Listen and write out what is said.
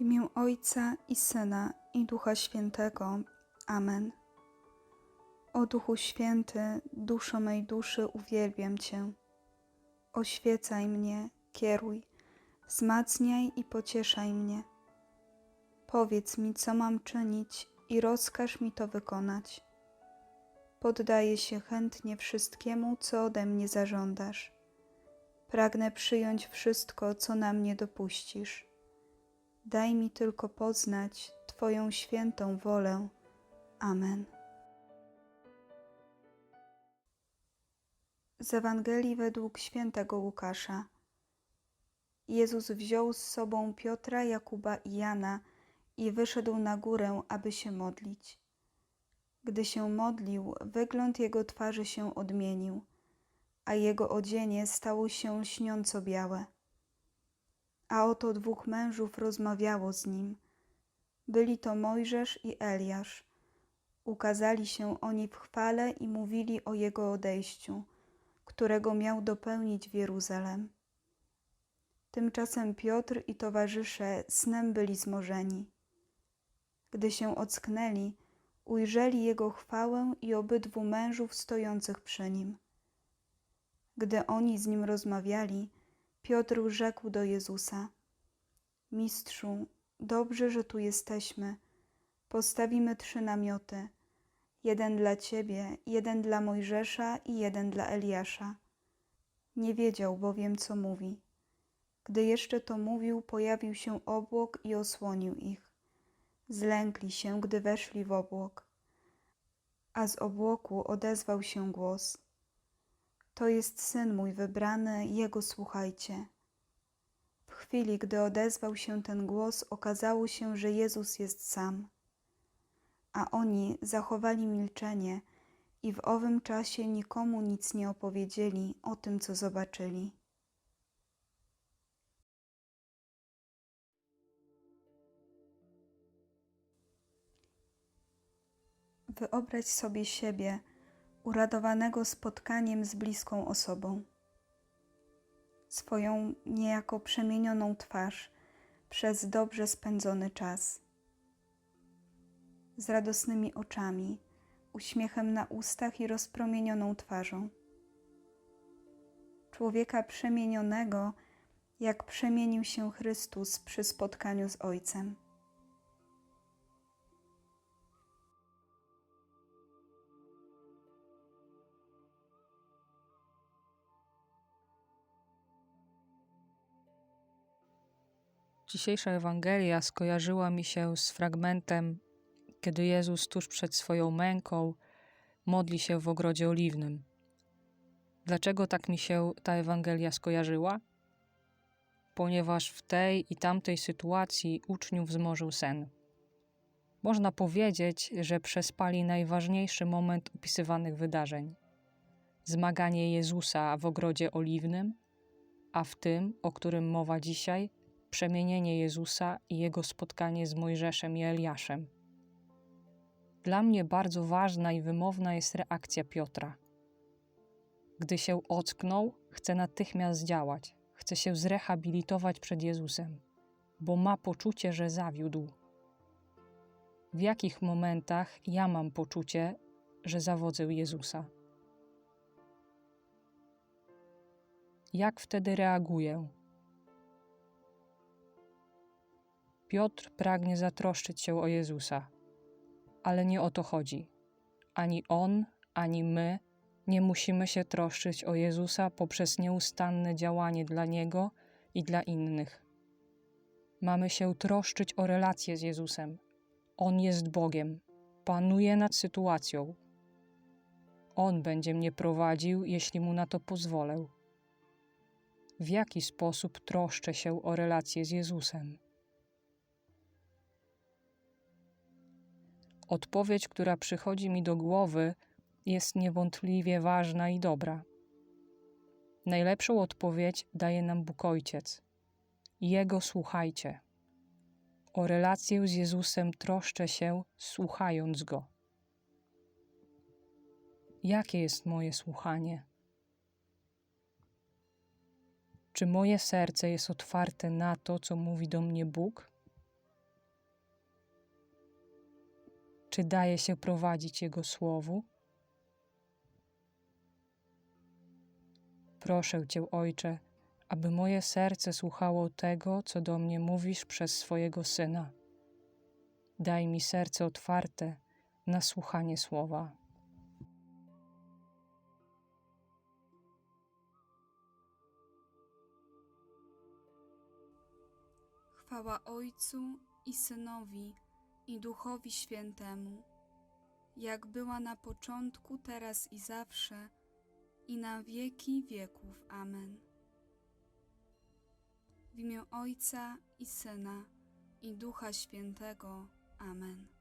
W imię Ojca i Syna i Ducha Świętego. Amen. O Duchu Święty, duszo mej duszy, uwielbiam Cię. Oświecaj mnie, kieruj, wzmacniaj i pocieszaj mnie. Powiedz mi, co mam czynić i rozkaż mi to wykonać. Poddaję się chętnie wszystkiemu, co ode mnie zażądasz. Pragnę przyjąć wszystko, co na mnie dopuścisz. Daj mi tylko poznać Twoją świętą wolę. Amen. Z Ewangelii według świętego Łukasza. Jezus wziął z sobą Piotra, Jakuba i Jana i wyszedł na górę, aby się modlić. Gdy się modlił, wygląd jego twarzy się odmienił, a jego odzienie stało się lśniąco białe. A oto dwóch mężów rozmawiało z nim. Byli to Mojżesz i Eliasz. Ukazali się oni w chwale i mówili o jego odejściu, którego miał dopełnić w Jeruzalem. Tymczasem Piotr i towarzysze snem byli zmorzeni. Gdy się ocknęli, ujrzeli jego chwałę i obydwu mężów stojących przy nim. Gdy oni z nim rozmawiali, Piotr rzekł do Jezusa: Mistrzu, dobrze, że tu jesteśmy. Postawimy trzy namioty: jeden dla ciebie, jeden dla Mojżesza i jeden dla Eliasza. Nie wiedział bowiem, co mówi. Gdy jeszcze to mówił, pojawił się obłok i osłonił ich. Zlękli się, gdy weszli w obłok. A z obłoku odezwał się głos: To jest syn mój wybrany, jego słuchajcie. W chwili, gdy odezwał się ten głos, okazało się, że Jezus jest sam. A oni zachowali milczenie i w owym czasie nikomu nic nie opowiedzieli o tym, co zobaczyli. Wyobraź sobie siebie uradowanego spotkaniem z bliską osobą. Swoją niejako przemienioną twarz przez dobrze spędzony czas. Z radosnymi oczami, uśmiechem na ustach i rozpromienioną twarzą. Człowieka przemienionego, jak przemienił się Chrystus przy spotkaniu z Ojcem. Dzisiejsza Ewangelia skojarzyła mi się z fragmentem, kiedy Jezus tuż przed swoją męką modli się w ogrodzie oliwnym. Dlaczego tak mi się ta Ewangelia skojarzyła? Ponieważ w tej i tamtej sytuacji uczniów zmorzył sen. Można powiedzieć, że przespali najważniejszy moment opisywanych wydarzeń zmaganie Jezusa w ogrodzie oliwnym, a w tym, o którym mowa dzisiaj, przemienienie Jezusa i jego spotkanie z Mojżeszem i Eliaszem. Dla mnie bardzo ważna i wymowna jest reakcja Piotra. Gdy się ocknął, chce natychmiast działać, chce się zrehabilitować przed Jezusem, bo ma poczucie, że zawiódł. W jakich momentach ja mam poczucie, że zawodzę Jezusa? Jak wtedy reaguję? Piotr pragnie zatroszczyć się o Jezusa, ale nie o to chodzi. Ani on, ani my nie musimy się troszczyć o Jezusa poprzez nieustanne działanie dla Niego i dla innych. Mamy się troszczyć o relację z Jezusem. On jest Bogiem, panuje nad sytuacją. On będzie mnie prowadził, jeśli mu na to pozwolę. W jaki sposób troszczę się o relację z Jezusem? Odpowiedź, która przychodzi mi do głowy, jest niewątpliwie ważna i dobra. Najlepszą odpowiedź daje nam Bóg Ojciec. Jego słuchajcie. O relację z Jezusem troszczę się, słuchając Go. Jakie jest moje słuchanie? Czy moje serce jest otwarte na to, co mówi do mnie Bóg? Czy daje się prowadzić Jego słowu? Proszę Cię, Ojcze, aby moje serce słuchało tego, co do mnie mówisz przez swojego Syna. Daj mi serce otwarte na słuchanie słowa. Chwała Ojcu i Synowi i Duchowi Świętemu, jak była na początku, teraz i zawsze, i na wieki wieków. Amen. W imię Ojca i Syna i Ducha Świętego. Amen.